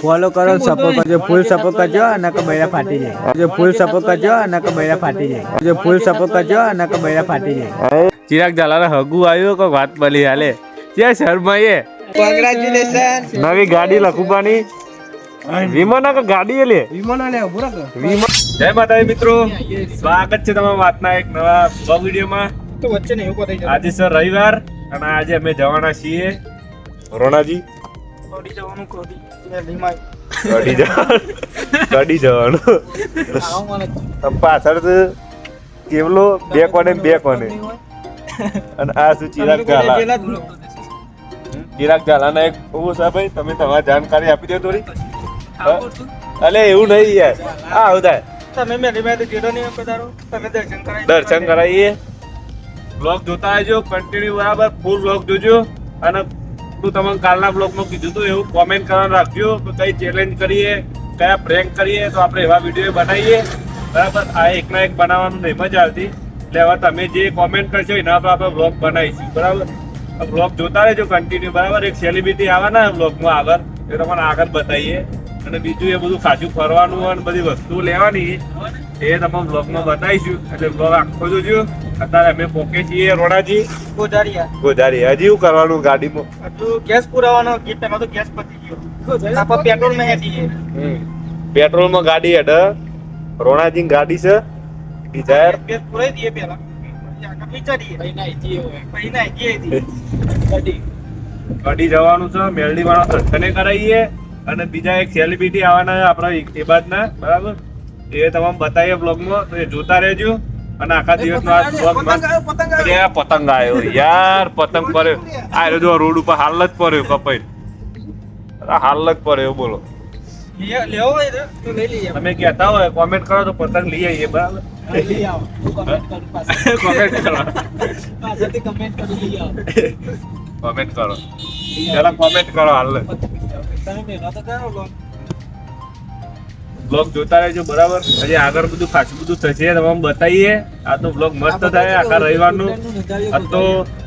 Follow કરો support કરજો full support કરજો અને કે બૈરા ફાટી જાય. જો ફૂલ સપોર્ટ કરજો અને કે બૈરા ફાટી જાય. જો ફૂલ સપોર્ટ કરજો અને કે બૈરા ફાટી જાય. ચિરાગ ઝાલાને હગુ આવ્યું કે વાત બલી હાલે? જય શર્મા એ કોંગ્રેચ્યુલેશન. નવી ગાડી લખુબાની. વીમો ના કે ગાડી લે? વીમો જય માતાજી મિત્રો. સ્વાગત છે તમારા વાતના એક નવા બ્લોગ વિડિયોમાં. તો વચ્ચે નહીં ઊભો થઈ આજે સર રવિવાર અને આજે અમે જવાના છીએ રોણાજી. ઓડી જવાનું કોડી કડી જવાનું. કડી જવાનું. પાછળ તો કેવલો બે કોને બે કોને. અને આ શું ચિરાગ ઝાલા? ચિરાગ ઝાલાના એક છે ભાઈ તમે તમારી જાણકારી આપી દો થોડી. અલે એવું નહીં યાર. આ આવું તમે મેરી મેં જેડો નહીં પધારો તમે દર્શન કરાવી દર્શન કરાવીએ. બ્લોગ જોતા આવજો કન્ટિન્યુ બરાબર. ફૂલ બ્લોગ જોજો. અને તું તમને કાલના બ્લોગમાં કીધું હતું, એવું કોમેન્ટ કરવાનું રાખ્યું કે કઈ ચેલેન્જ કરીએ, કયા પ્રેન્ક કરીએ, તો આપણે એવા વીડિયો બનાવીએ. બરાબર? આ એકના એક બનાવવાનું નહીં, મજા આવતી. એટલે હવે તમે જે કોમેન્ટ કરશો, એના પર આપણે બ્લોગ બનાવીશું. બરાબર? બ્લોગ જોતા રહેજો કન્ટિન્યુ બરાબર? એક સેલિબ્રિટી આવવાના બ્લોગમાં આગળ. એ તમને આગળ બતાવીએ. અને બીજું એ બધું ખાસું ફરવાનું અને બધી વસ્તુઓ લેવાની એ તમે બ્લોગમાં બતાવીશું. એટલે બ્લોગ આખો જોજો. અત્યારે અમે પોકે છીએ રોણાજી ગોજારિયા ગોધારીયા. હજી શું કરવાનું ગાડીમાં? આટલું ગેસ પુરાવાનો ગીત પેલા તો ગેસ પતી ગયો. આપણે પેટ્રોલમાં હેડી પેટ્રોલમાં ગાડી હેડ. રોણાજી ગાડી છે. ડિઝાયર. ગેસ પુરાઈ દઈએ પેલા ગાડી. ગાડી જવાનું છે. મેલડી વાળા દર્શને કરાવીએ. અને બીજા એક સેલિબ્રિટી આવવાના આપણા એ બાજના. બરાબર? એ તમામ બતાવીએ બ્લોગમાં તો એ જોતા રહેજો. અને આખા દિવસનો આ મસ્ત પતંગ અરે પતંગ આવ્યો યાર પતંગ પડ્યો. આ રહ્યો. જો રોડ ઉપર હાલ જ પડ્યો કપાઈ. હાલ જ પડ્યો બોલો. તમે કહેતા હોય કોમેન્ટ કરો તો પતંગ લઈ આવીએ બરાબર? કોમેન્ટ કરો કમેન્ટ કરી. લઈ આવો. કોમેન્ટ કરો. જરા કોમેન્ટ કરો હાલ તમે મહેનત તો કરો લો. બ્લોગ જોતા રહેજો બરાબર? હજી આગળ બધું ખાસું બધું થશે તમામ બતાવીએ. આ તો બ્લોગ મસ્ત થાય આખા રવિવારનું. આ તો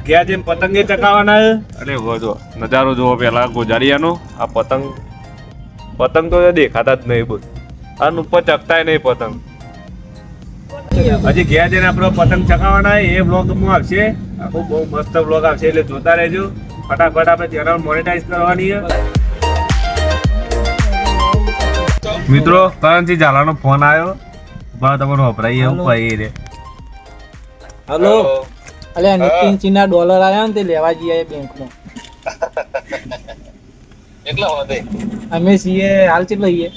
ગયા જેમ પતંગે ચકાવવાના છે. અને જો નજારો જોવો પેલા ગોજારિયાનો. આ પતંગ પતંગ તો દેખાતા જ નહીં બોલ આન ઉપર ચકતાય નહીં પતંગ. હજી ગયા જેને આપણો પતંગ ચકાવાના એ બ્લોગમાં આવશે. આખો બહુ મસ્ત બ્લોગ આવશે એટલે જોતા રહેજો. ફટાફટ આપણે ચેનલ મોનેટાઈઝ કરવાની છે. મિત્રો કરણજી ઝાલાનો ફોન આવ્યો. બા તમારો વપરાય એવું ભાઈ રે. હલો. અલે નીતિન ચીના ડોલર આયા ને તે લેવા જઈએ બેંક બેંકમાં. અમે સીએ હાલ ચેટલો લઈએ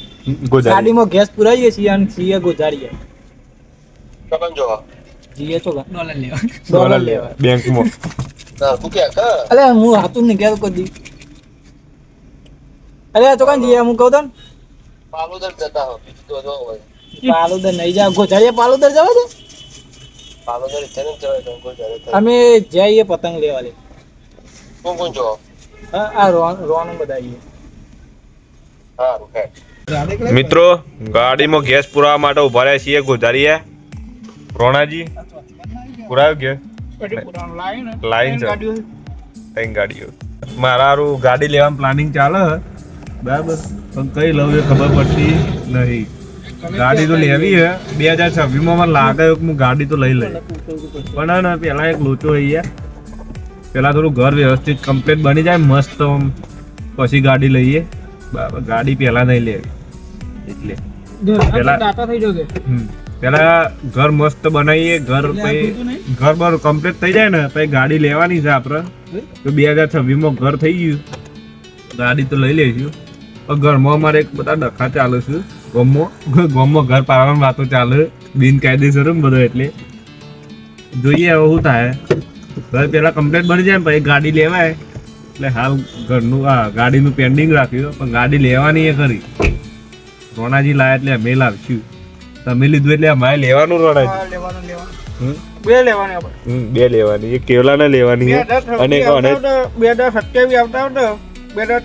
ગોજારી ગાડીમાં ગેસ પુરાઈએ છીએ અને સીએ ગોજાડીએ જીએ તો ડોલર લેવા. ડોલર લેવા. બેંકમાં. અલે હું હાથું નહીં કહેતો કદી અલે તો કાં જીએ હું કહું તો હોય. પાલુદર નહીં જાવ ગોજાડીએ પાલુદર જવા દે. અમે જઈએ પતંગ લેવા લે હા આ રોન રોન બધાઈએ મિત્રો ગાડીમાં ગેસ પુરાવા માટે ઊભા રહ્યા છીએ ગોધારીએ. રોણાજી પુરાયો ગેસ લાઈન છે. ત્રણ ગાડીઓ. મારા હારું ગાડી લેવાનું પ્લાનિંગ ચાલે બરાબર. પણ કઈ લઉં એ ખબર પડતી નહીં. ગાડી તો લેવી હે. બે હજાર છવ્વીસમાં મને લાગે કે હું ગાડી તો લઈ લઈ પણ હે ને પેલા એક લોચો અહીંયા પેલા થોડું ઘર વ્યવસ્થિત કમ્પ્લીટ બની જાય મસ્ત પછી ગાડી લઈએ. બરાબર ગાડી પેલા નહીં લેવી. એટલે. હમ. પેલા ઘર મસ્ત બનાવીએ ઘર પછી ઘર બર કમ્પ્લીટ થઈ જાય ને પછી ગાડી લેવાની છે આપણે. તો બે હજાર છવ્વીસમાં ઘર થઈ ગયું. ગાડી તો લઈ પણ ઘરમાં અમારે એક બધા ડખા ચાલે છે. ગામમાં ગામમાં ઘર પાડવાની વાતો ચાલે. બિનકાયદેસર બધો એટલે. જોઈએ હવે શું થાય. ઘર પેલા કમ્પ્લેટ બની જાય ને પછી ગાડી લેવાય. એટલે હાલ ઘરનું આ ગાડીનું પેન્ડિંગ રાખ્યું પણ ગાડી લેવાની એ ખરી. રોણાજી લાયા એટલે અમે લાવશું. તમે લીધું એટલે અમારે લેવાનું રોણાજી? બે લેવાની બે લેવાની. એક કેવલાને લેવાની અને બે દસ સત્યાવીસ આવતા આવતા બે હજાર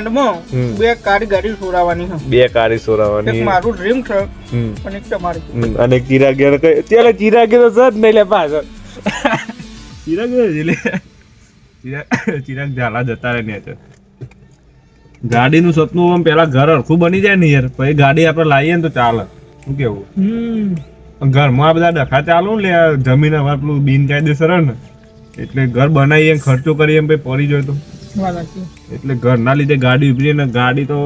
એન્ડમાં બે કારી ગાડી સોરાવાની છે બે કારી એક મારું ડ્રીમ છે અને એક તમારી. અને ચિરાગીને કઈ ચાલે ચિરાગી તો સજ નહીં લે પાછળ ચિરાગ જ લે. ચિરાગ ઝાલા જતા રહે ને ગાડીનું સપનું આમ પેલા ઘર હરખું બની જાય ને યાર. પછી ગાડી આપણે લાવીએ ને તો ચાલે. શું કેવું? ઘરમાં આ બધા ડખા ચાલુ ને લે આ જમીન હવે પેલું બિનકાયદેસર ને. એટલે ઘર બનાવીએ ને ખર્ચો કરીએ એમ પછી પડી જાય તો. એટલે ઘરના લીધે ગાડી ઉભરી ને ગાડી તો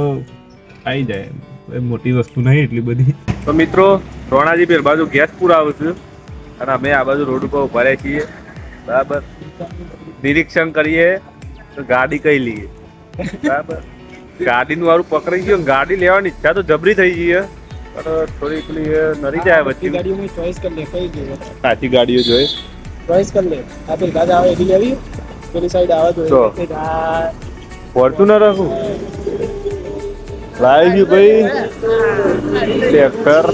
આવી જાય. મોટી વસ્તુ નહીં એટલી બધી. તો મિત્રો રોણાજી પેલ બાજુ ગેસ પુરાવું છું. અને અમે આ બાજુ રોડ ઉપર ઊભા છીએ. બરાબર? નિરીક્ષણ કરીએ તો ગાડી કઈ લઈએ. બરાબર? ગાડીનું વાળું પકડાઈ ગયું ગાડી લેવાની ઈચ્છા તો જબરી થઈ ગઈ પણ થોડી પેલી નરી જાય વચ્ચે. ગાડીઓમાં ચોઈસ કરી લે કઈ સાચી ગાડીઓ જોઈ ચોઈસ કરી લે આ પેલી ગાડી આવે એવી લેવી પેલી સાઈડ આવા તો જો. ફોર્ચ્યુનર રાખું? લાવી ગયું ભાઈ. ટ્રેક્ટર.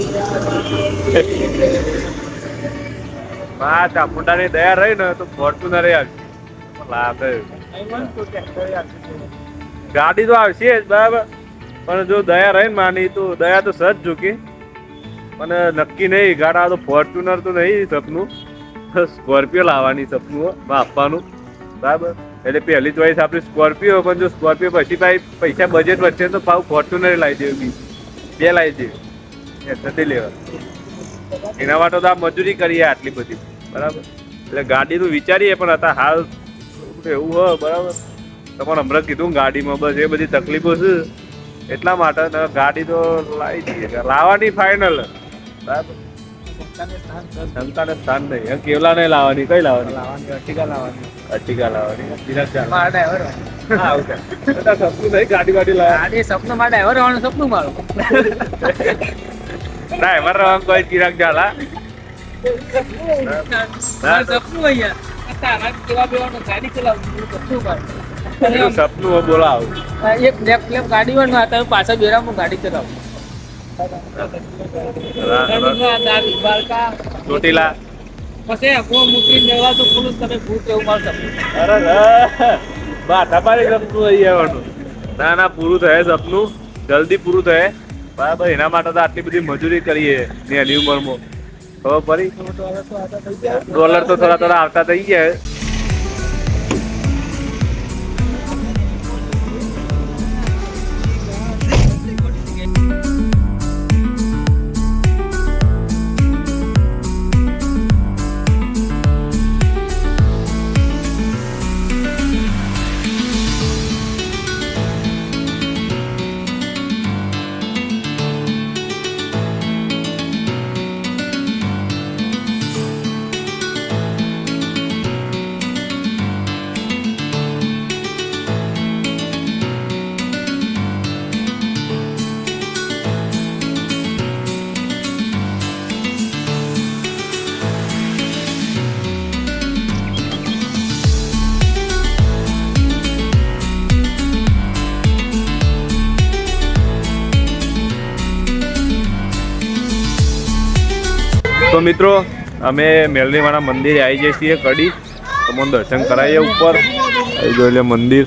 હા ચામુંડાની દયા રહી ને તો ફોર્ચ્યુનર આવી. લાગે ગાડી તો આવશે જ બરાબર. પણ જો દયા રહી ને માની તો દયા તો સજ ચૂકી. પણ નક્કી નહીં ગાડા તો ફોર્ચ્યુનર તો નહીં સપનું. સ્કોર્પિયો લાવવાની સપનું હો, આપવાનું બરાબર? એટલે પહેલી ચોઈસ આપણી સ્કોર્પિયો, પણ જો સ્કોર્પિયો પછી ભાઈ પૈસા બજેટ વચ્ચે તો ભાવ ફોર્ચ્યુનર લાવી દેવી બી. બે લાવી દેવી. એ નથી લેવા. એના માટે તો આ મજૂરી કરીએ આટલી બધી. બરાબર? એટલે ગાડીનું વિચારીએ, પણ હતા હાલ એવું હોય બરાબર? તમારે હમણાં કીધું ગાડીમાં બસ એ બધી તકલીફો છે. એટલા માટે ગાડી તો લાવી દઈએ. લાવવાની ફાઇનલ બરાબર? ક્ષમતાને સ્થાન નહીં. કેવલા નહીં લાવવાની? કઈ લાવવાની? લાવવાની અર્ટિગા લાવવાની. અર્ટિગા લાવવાની. ડ્રાઈવર સપનું નહીં ગાડી ગાડી ગાડી સપનું મારા ડ્રાઈવર હોવાનું સપનું મારું. ના એમાં રવા કોઈ ચિરાગ ઝાલા સપનું અહીંયા તારા કેવા બેવાનું ગાડી ચલાવવું સપનું મારું. સપનું બોલાવ. એક ગાડી હોય ને તમે પાછા બેરામાં ગાડી ચલાવું. ચોટીલા. પછી હું મૂકીને જવા તો પુરુષ તમે ભૂત એવું મારું અરે બાઠા પાડી સપનું અહીં આવવાનું. ના ના પૂરું થાય સપનું. જલ્દી પૂરું થાય. બરાબર એના માટે તો આટલી બધી મજૂરી કરીએ નાની ઉંમરમાં. હવે ગયા. ડોલર તો થોડા થોડા આવતા થઈ ગયા. મિત્રો અમે મેલનીવાળા મંદિરે આવી જઈએ છીએ કડી. તમને દર્શન કરાવીએ ઉપર. આવી જોઈ લે મંદિર.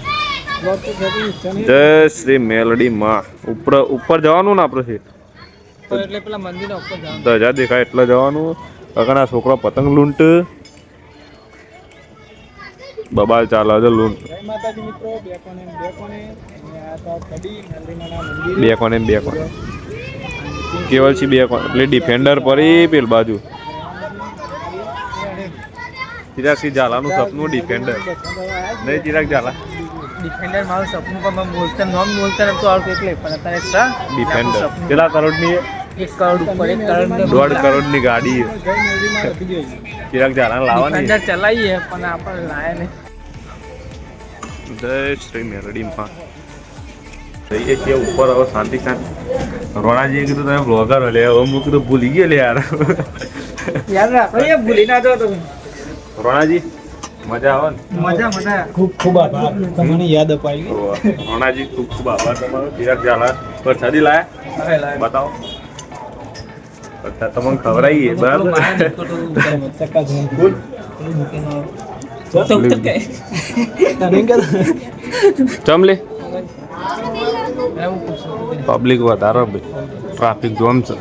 જય શ્રી મેલડી માં. ઉપર ઉપર જવાનું ને આપણે તો ધજા દેખાય એટલે જવાનું. આ છોકરો પતંગ લૂંટ. બબાલ ચાલે છે લૂંટ. બે કોને બે કોને. કડી બે એટલે ડિફેન્ડર પડી પેલ બાજુ. ચિરાગ સિંહ ઝાલાનું સપનું ડિફેન્ડર નહીં ચિરાગ ઝાલા. ડિફેન્ડર મારું સપનું પણ મેં બોલતા નોમ બોલતા નતું આવડતું એટલે પણ અત્યારે સા ડિફેન્ડર કેટલા કરોડની એક કરોડ ઉપર એક કરોડ દોઢ કરોડની ગાડી ચિરાગ ઝાલા લાવવાની. ડિફેન્ડર ચલાવીએ પણ આપણે લાયા નહીં. જય શ્રી મેરડી માં જઈએ છીએ ઉપર હવે શાંતિ શાંતિ. રોણાજીએ કીધું તમે બ્લોગર લે. હવે હું કીધું ભૂલી ગયો લે યાર. યાર આપણે ભૂલી ના જાઓ તમે રોણાજી મજા આવે ને? મજા મજા. ખૂબ ખૂબ આભાર. તમને યાદ અપાવી રોણાજી ખૂબ ખૂબ આભાર તમારો. ચિરાગ ઝાલા. પ્રસાદી લાયા? બતાવો. તમને ખવડાવીએ બરાબર? ચમ લે. પબ્લિક વધારે ટ્રાફિક જોમ છે.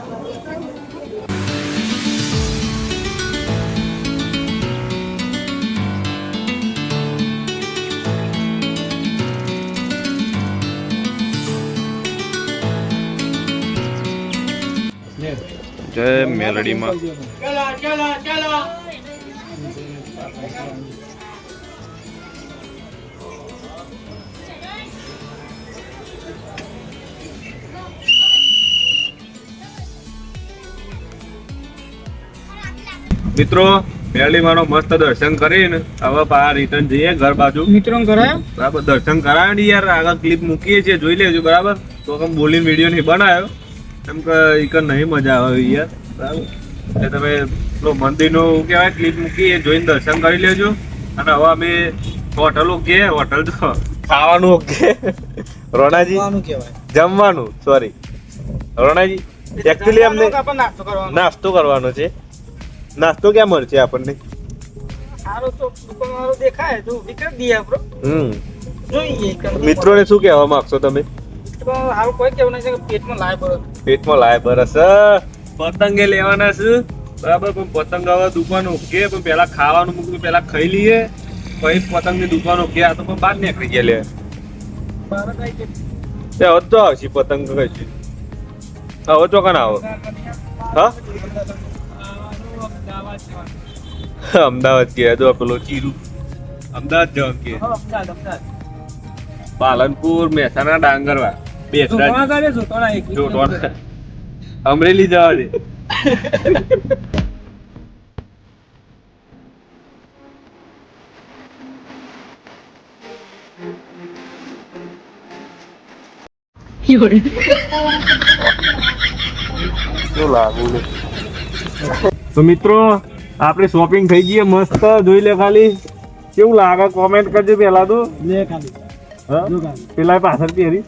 જય મેલડીમાં. મિત્રો મેરડીમાંનો મસ્ત દર્શન કરીને હવે પાછા રિટર્ન જઈએ ઘર બાજુ. મિત્રો કરાયો બરાબર દર્શન કરાય ને યાર આગળ ક્લિપ મૂકીએ છીએ જોઈ લેજો બરાબર? તો કમ બોલીને વીડિયો નહીં બનાવ્યો. એમ કે કન નહીં મજા આવે યાર બરાબર? એટલે તમે પેલો મંદિરનો શું કહેવાય ક્લિપ મૂકી એ જોઈને દર્શન કરી લેજો. અને હવે અમે હોટલ ઓકે હોટલ તો ખાવાનું ઓકે. રોણાજી? જમવાનું સોરી રોણાજી એકચ્યુઅલી અમને નાસ્તો કરવાનો છે. નાસ્તો ક્યાં મળશે આપણને? સારું તો દુકાન વાળો દેખાય તો વિકટ દઈએ આપણો. હમ. જોઈએ મિત્રોને શું કહેવા માંગશો તમે? તો કોઈ કેવું નહીં છે કે પેટમાં લાય બરસ. પેટમાં લાય બરસ પતંગે લેવાના છે. બરાબર પણ પતંગ હવે દુકાન ઓકે પણ પેલા ખાવાનું મૂકવું પેલા ખાઈ લઈએ. પછી પતંગની દુકાન ઓકે આ તો પણ બહાર નીકળી ગયા લે. તે હવે તો આવશે પતંગ કઈ હવે ચોકન આવો? હા? અમદાવાદ કે તો પેલો ચીરુ. અમદાવાદ જવાનું કે? પાલનપુર મહેસાણા ડાંગરવા. જોટવાના અમરેલી જવા દે. શું લાગુ તો મિત્રો આપણે શોપિંગ થઈ ગઈ મસ્ત. જોઈ લે ખાલી. કેવું લાગે? કોમેન્ટ કરજો પેલા તો. લે ખાલી. પેલા પાછળ હરી.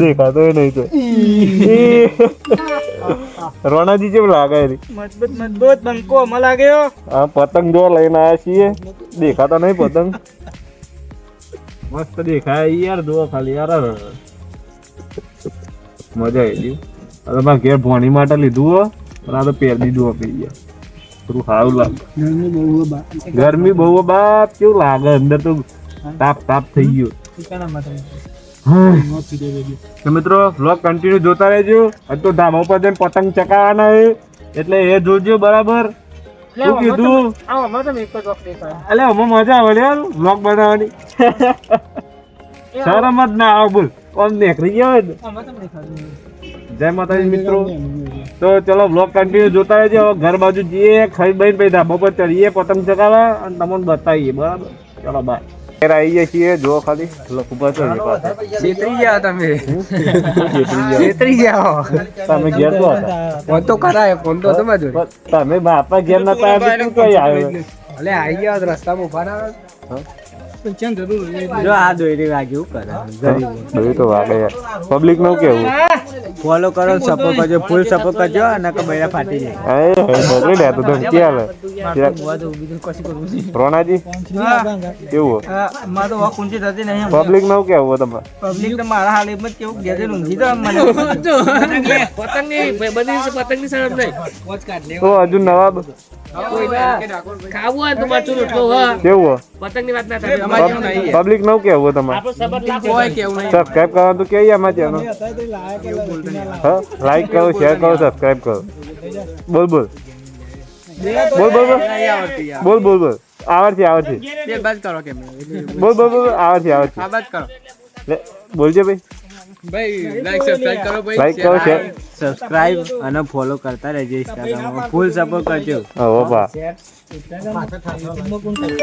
દેખાતો નહીં તો. રોણાજી કેમ લાગે મજબૂત મજબૂત બંકો અમ લાગ્યો હા. પતંગ જો લઈને આવ્યા છીએ. દેખાતો નહીં પતંગ? મસ્ત દેખાય યાર જો ખાલી યાર. મજા આવી ગઈ. હવે મારા ઘેર ભોણી માટે લીધું હો. પણ આ તો પહેર દીધું આપી ગયા થોડું સારું લાગે. ગરમી બહુ બા. ગરમી બહુ બાપ કેવું લાગે? અંદર તો તાપ તાપ થઈ ગયો. તો મિત્રો વ્લોગ કન્ટિન્યુ જોતા રહેજો. અને તો ધાબા ઉપર જઈને પતંગ ચકાવવાના છે. એટલે એ જોજો બરાબર? શું કીધું? અલે અમે મજા આવે યાર વ્લોગ બનાવવાની. શરમ જ ના આવે બોલ. કોમ નીકળી ગયા જય માતાજી મિત્રો. તો ચલો બ્લોક કન્ટિન્યુ જોતા રહેજો. ઘર બાજુ જઈએ ખાઈ બઈને પછી બપોર પર ચડીએ પતંગ ચગાવવા અને તમને બતાવીએ. બરાબર? ચલો બાય ઘેર આવીએ છીએ. જો ખાલી. તો છેતરી ગયા તમે. છેતરી ગયા ઘેર તો હતા. ફોન તો કરાય ફોન તો તમે બાપા ઘેર નતા આવ્યા કઈ આવ્યો? અલે આઈ ગયા રસ્તામાં ઊભા ના જો આ દોરી વાગ્યું કરે? બધું તો વાગે. પબ્લિકનું કેવું? ફોલો કરો સપોર્ટ કરજો ફૂલ સપોર્ટ કરજો અને કબૈરા ફાટી જાય. એ બગડી લે તો ધમકી આલે. રોણાજી કેવું મારે તો વોક ઊંચી થતી નહીં પબ્લિક નો કેવું તમે પબ્લિક તો મારા હાલ એમ જ કેવું ગેજે ઊંઘી તો મને. તો હજુ નવાબ? ખાવું હોય તો રોટલો હોય. કેવું પતંગની વાત તમારે. આપણો સબર તો કેય અમાર ચેનલ હા કરો શેર કરો સબસ્ક્રાઇબ કરો. બોલ બોલ. બોલ બોલ બોલ. બોલ બોલ આવડતી આવડતી બોલ બોલ બોલ આવડતી આવડતી બોલજે ભાઈ. ભાઈ લાઈક સબસ્ક્રાઇબ કરો ભાઈ શેર સબસ્ક્રાઇબ અને ફોલો કરતા રહેજો ઇન્સ્ટાગ્રામમાં ફૂલ સપોર્ટ કરજો. હો બા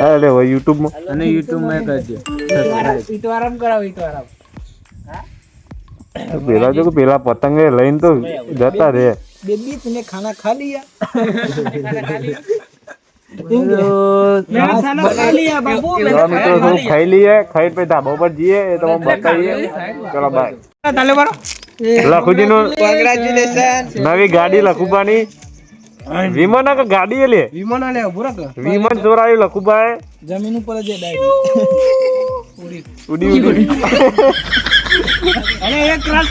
અરે હવે YouTube માં. અને યુટ્યુબમાં કરજો. સબસ્ક્રાઇબ કરાવ ઈતો આરામ પેલા જો પેલા પતંગે લઈને તો જતા રે બેબી તને ખાના ખા લિયા ખાઈ લઈએ ખાઈ પછી ધાબા પર જઈએ એ તમે બતાવીએ. ચલો બાય. લખુજી નું નવી ગાડી લખુબાની વિમાન કે ગાડી લે? વિમાન લે બુરક ચોરાયું લખુબાએ જમીન ઉપર ઉડી ઉડી. એક ક્લાસ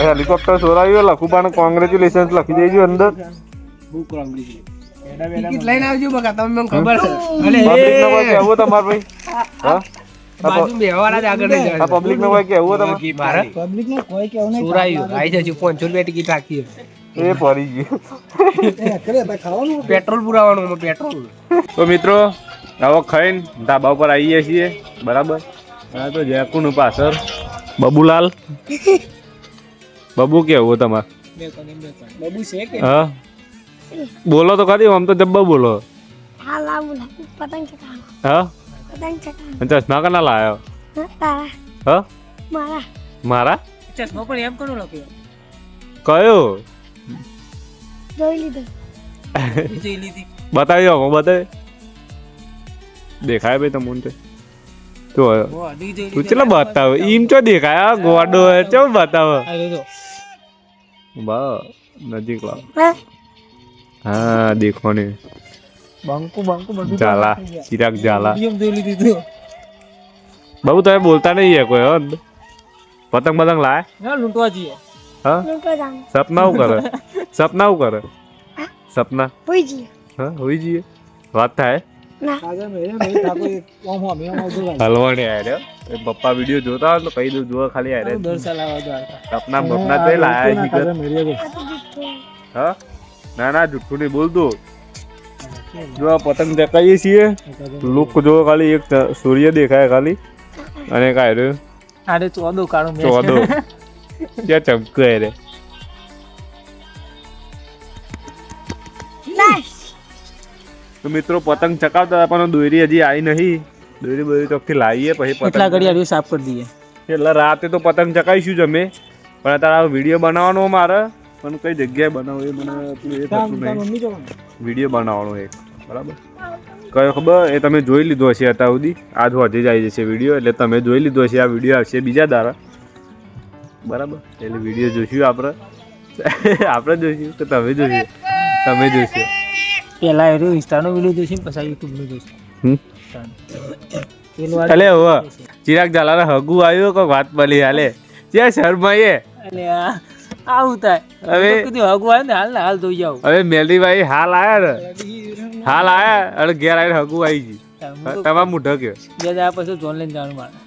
હેલિકોપ્ટર ચોરાવ્યું લખુબાને કોંગ્રેચ્યુલેશન લખી દેજો અંદર. ટિકિટ લઈને આવજો બકા તમને ખબર છે. આવો તમાર ભાઈ. હા. પબ્લિક નો કોઈ કેવું તમારે. પબ્લિક ને કોઈ કેવું નહીં ચોરાયું આવી જજો પાંચસો રૂપિયા ટિકિટ રાખીએ. એ પડી ગયું. કરે પેટ્રોલ પુરાવાનું પેટ્રોલ. તો મિત્રો હવે ખાઈને ધાબા ઉપર આવીએ છીએ બરાબર? આ તો જેકુનું પાછળ. બબુલાલ? બબુ કેવું તમારે? બબુ છે કે? હા. બોલો તો ખરી આમ તો જબ્બા બોલો. પતંગ હા? પતંગ ચશ્મા કના લાયો? હા, મારા. મારા? ચશ્મા પણ એમ કોનું લખ્યું કયો? જોઈ લીધો જોઈ લીધી બતાવી દો બતાવી દેખાય ભાઈ તમને તો તો ઓ અડી જોઈ તું ચલો બતાવો ઈમ તો દેખાય આ ગોડો ચો બતાવો લીધો બસ નજીક લાવ હા હા દેખો ને બંકુ બંકુ બધું ઝાલા ચિરાગ ઝાલા એમ જોઈ લીધું બાબુ તમે બોલતા નહીં હે કોઈ હં પતંગ પતંગ લાય ના લૂંટવા જઈએ હા? સપના શું કરે? સપના શું કરે? સપના? હોઈ જઈએ. હા હોઈ જઈએ. વાત થાય? હલવાણી એ પપ્પા વીડિયો જોતા હોય તો કહી દઉં જોવા ખાલી દ્વારકા સપના બપના તો લાયા છે હા ના ના જુઠ્ઠું નહીં બોલતું જો આ પતંગ ચકાઈએ છીએ. લુક જો ખાલી એક સૂર્ય દેખાય ખાલી. અને કાઢ્યું આયરો આરે ચોદો કાળો ચોદો. ક્યાં ચમકે રે તો મિત્રો પતંગ ચકાવતા હતા પણ દોરી હજી આવી નહીં. દોરી બોરી ચોકથી લાવીએ પછી એટલા પતંગ ઘડી આવી સાફ કરી દઈએ? એટલે રાતે તો પતંગ ચકાવીશું જ અમે. પણ અત્યારે આ વીડિયો બનાવવાનો મારે પણ કઈ જગ્યાએ બનાવો એ મને એ થતું નહીં. વીડિયો બનાવવાનો એક બરાબર? કયો ખબર? એ તમે જોઈ લીધો હશે અત્યાર સુધી. આજ હજી જ આવી જશે વીડિયો એટલે તમે જોઈ લીધો હશે આ વીડિયો આવશે બીજા દારા. બરાબર? એટલે વીડિયો જોઈશું આપણે. આપણે જોઈશું કે તમે જોઈશું? તમે જોઈશું? પેલા એનું ઇન્સ્ટાનો વીડિયો જોઈશું પછી યુટ્યુબનો જોઈશે. અલે હો ચિરાગ ઝાલાને હગુ આવ્યો કો વાત મળી હાલે? જ્યાં શર્માએ? આવું થાય. હવે- કીધું હગુ આવ્યો ને હાલ ને હાલ ધોઈ જાવ હવે મેલડીભાઈ હાલ આયા ને? હાલ આયા અને ઘેર આવીને હગુ આવી ગઈ. તમામ મુઢો બે દાડા પછી જોન લઈને જવાનું મારે.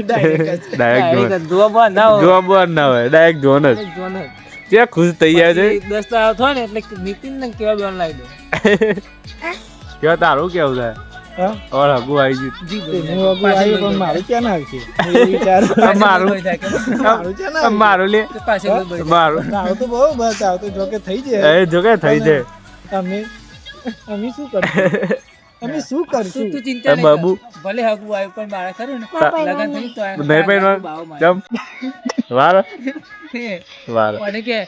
ડાયરેક્ટ ડાયરેક્ટ જોવા ના હોય. જોવા બોર ના હોય. ડાયરેક્ટ જોન જ. ડાયરેક્ટ જોન જ. ત્યાં ખુશ થઈ જાય છે? દસ થાય ને એટલે નીતિન ને કેવા બેન લાવી દો કેવા તારું કેવું થાય ઓર હગુ આવી ગયું. જી મારું ક્યાં ના આવશે? આ મારું. મારું લે. મારું. આવું તો બહુ બસ આવું તો જોકે થઈ જાય. એ જો થઈ જાય. અમે અમે શું કરશું? અમે શું કરશું? તું ચિંતા નહીં બાબુ ભલે હકુ આવ્યું પણ મારા ખરું ને. લગન થઈ તો નહીં પહેરવાનું ચમ. વાર. વાર. અને કે